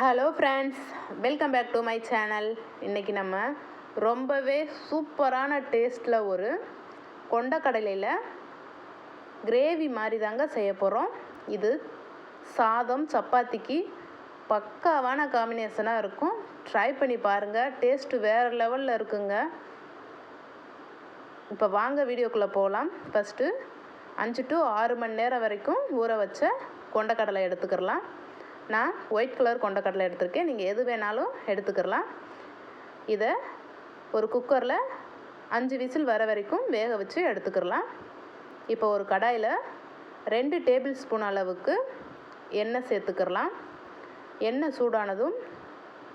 Hello friends welcome back to my channel இன்றைக்கி நம்ம ரொம்பவே சூப்பரான டேஸ்ட்டில் ஒரு கொண்டக்கடலையில் கிரேவி மாதிரி தாங்க செய்ய போகிறோம் இது சாதம் சப்பாத்திக்கு பக்காவான காம்பினேஷனாக இருக்கும். ட்ரை பண்ணி பாருங்கள் டேஸ்ட்டு வேறு லெவலில் இருக்குங்க. இப்போ வாங்க வீடியோக்குள்ளே போகலாம் ஃபஸ்ட்டு அஞ்சு டு ஆறு மணி நேரம் வரைக்கும் ஊற வச்ச கொண்டக்கடலை எடுத்துக்கிறலாம். நான் ஒயிட் கலர் கொண்டக்கடலை எடுத்திருக்கேன். நீங்கள் எது வேணாலும் எடுத்துக்கிறலாம் இதை ஒரு குக்கரில் அஞ்சு விசில் வர வரைக்கும் வேக வச்சு எடுத்துக்கிறலாம் இப்போ ஒரு கடாயில் ரெண்டு டேபிள் ஸ்பூன் அளவுக்கு எண்ணெய் சேர்த்துக்கிறலாம் எண்ணெய் சூடானதும்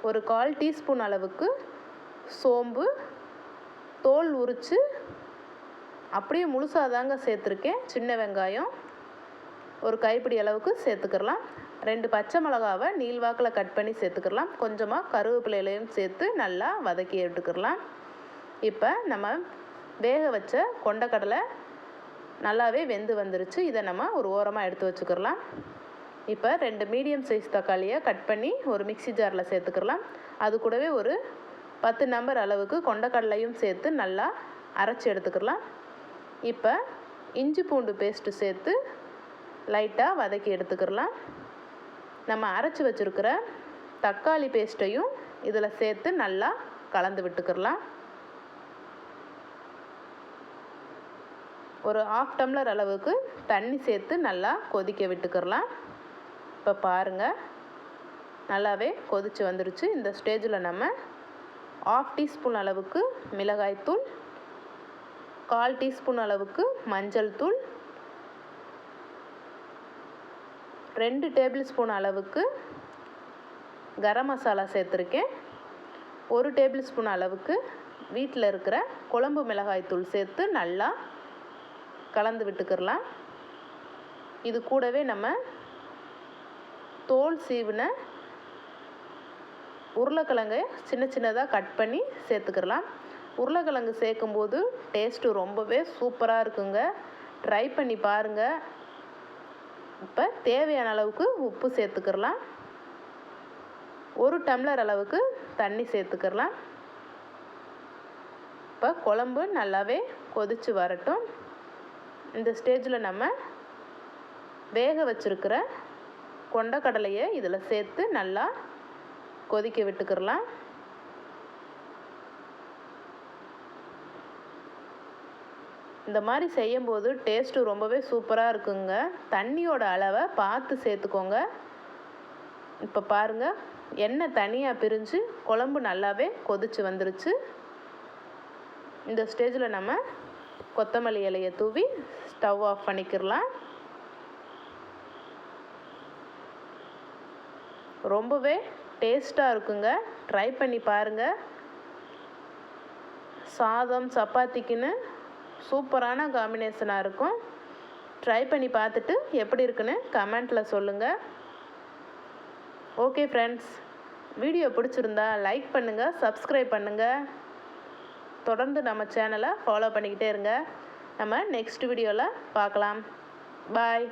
ஒரு கால் டீஸ்பூன் அளவுக்கு சோம்பு தோல் உரித்து அப்படியே முழுசாக தாங்க சேர்த்துருக்கேன். சின்ன வெங்காயம் ஒரு கைப்பிடி அளவுக்கு சேர்த்துக்கிறலாம் ரெண்டு பச்சை மிளகாவை நீள்வாக்கில் கட் பண்ணி சேர்த்துக்கிறலாம் கொஞ்சமாக கருவேப்பிலையிலையும் சேர்த்து நல்லா வதக்கி எடுத்துக்கிறலாம் இப்போ நம்ம வேக வச்ச கொண்டக்கடலை நல்லாவே வெந்து வந்துருச்சு. இதை நம்ம ஒரு ஓரமாக எடுத்து வச்சுக்கிறலாம் இப்போ ரெண்டு மீடியம் சைஸ் தக்காளியை கட் பண்ணி ஒரு மிக்சி ஜாரில் சேர்த்துக்கிறலாம் அது கூடவே ஒரு பத்து நம்பர் அளவுக்கு கொண்டக்கடலையும் சேர்த்து நல்லா அரைச்சி எடுத்துக்கிறலாம் இப்போ இஞ்சி பூண்டு பேஸ்ட்டு சேர்த்து லைட்டாக வதக்கி எடுத்துக்கிறலாம். நம்ம அரைச்சி வச்சுருக்கிற தக்காளி பேஸ்ட்டையும் இதில் சேர்த்து நல்லா கலந்து விட்டுக்கிறலாம். ஒரு ஆஃப் டம்ளர் அளவுக்கு தண்ணி சேர்த்து நல்லா கொதிக்க விட்டுக்கிறலாம். இப்போ பாருங்கள் நல்லாவே கொதித்து வந்துருச்சு. இந்த ஸ்டேஜில் நம்ம ஆஃப் டீஸ்பூன் அளவுக்கு மிளகாய்த்தூள் கால் டீஸ்பூன் அளவுக்கு மஞ்சள் தூள் ரெண்டு டேபிள் ஸ்பூன் அளவுக்கு கரம் மசாலா சேர்த்துருக்கேன். ஒரு டேபிள் ஸ்பூன் அளவுக்கு வீட்டில் இருக்கிற குழம்பு மிளகாய் தூள் சேர்த்து நல்லா கலந்து விட்டுக்கிறலாம் இது கூடவே நம்ம தோல் சீவின உருளைக்கிழங்கை சின்ன சின்னதாக கட் பண்ணி சேர்த்துக்கிறலாம் உருளைக்கிழங்கு சேர்க்கும்போது டேஸ்ட்டு ரொம்பவே சூப்பராக இருக்குங்க. ட்ரை பண்ணி பாருங்கள் இப்போ தேவையான அளவுக்கு உப்பு சேர்த்துக்கிறலாம். ஒரு டம்ளர் அளவுக்கு தண்ணி சேர்த்துக்கிறலாம். இப்போ குழம்பு நல்லாவே கொதித்து வரட்டும். இந்த ஸ்டேஜில் நம்ம வேக வச்சுருக்கிற கொண்டக்கடலையை இதில் சேர்த்து நல்லா கொதிக்க விட்டுக்கிறலாம். இந்த மாதிரி செய்யும்போது டேஸ்ட்டு ரொம்பவே சூப்பராக இருக்குங்க. தண்ணியோட அளவை பார்த்து சேர்த்துக்கோங்க. இப்போ பாருங்கள் எண்ணெய் தனியாக பிரிஞ்சு குழம்பு நல்லாவே கொதிச்சு வந்துருச்சு. இந்த ஸ்டேஜில் நம்ம கொத்தமல்லி இலையை தூவி ஸ்டவ் ஆஃப் பண்ணிக்கிறலாம் ரொம்பவே டேஸ்ட்டாக இருக்குங்க. ட்ரை பண்ணி பாருங்கள் சாதம் சப்பாத்திக்குன்னு சூப்பரான காம்பினேஷனாக இருக்கும். ட்ரை பண்ணி பார்த்துட்டு எப்படி இருக்குன்னு கமெண்ட்டில் சொல்லுங்கள் ஓகே ஃப்ரெண்ட்ஸ் வீடியோ பிடிச்சிருந்தா லைக் பண்ணுங்கள் சப்ஸ்கிரைப் பண்ணுங்கள் தொடர்ந்து நம்ம சேனலை ஃபாலோ பண்ணிக்கிட்டே இருங்க. நம்ம நெக்ஸ்ட் வீடியோவில் பார்க்கலாம். பாய்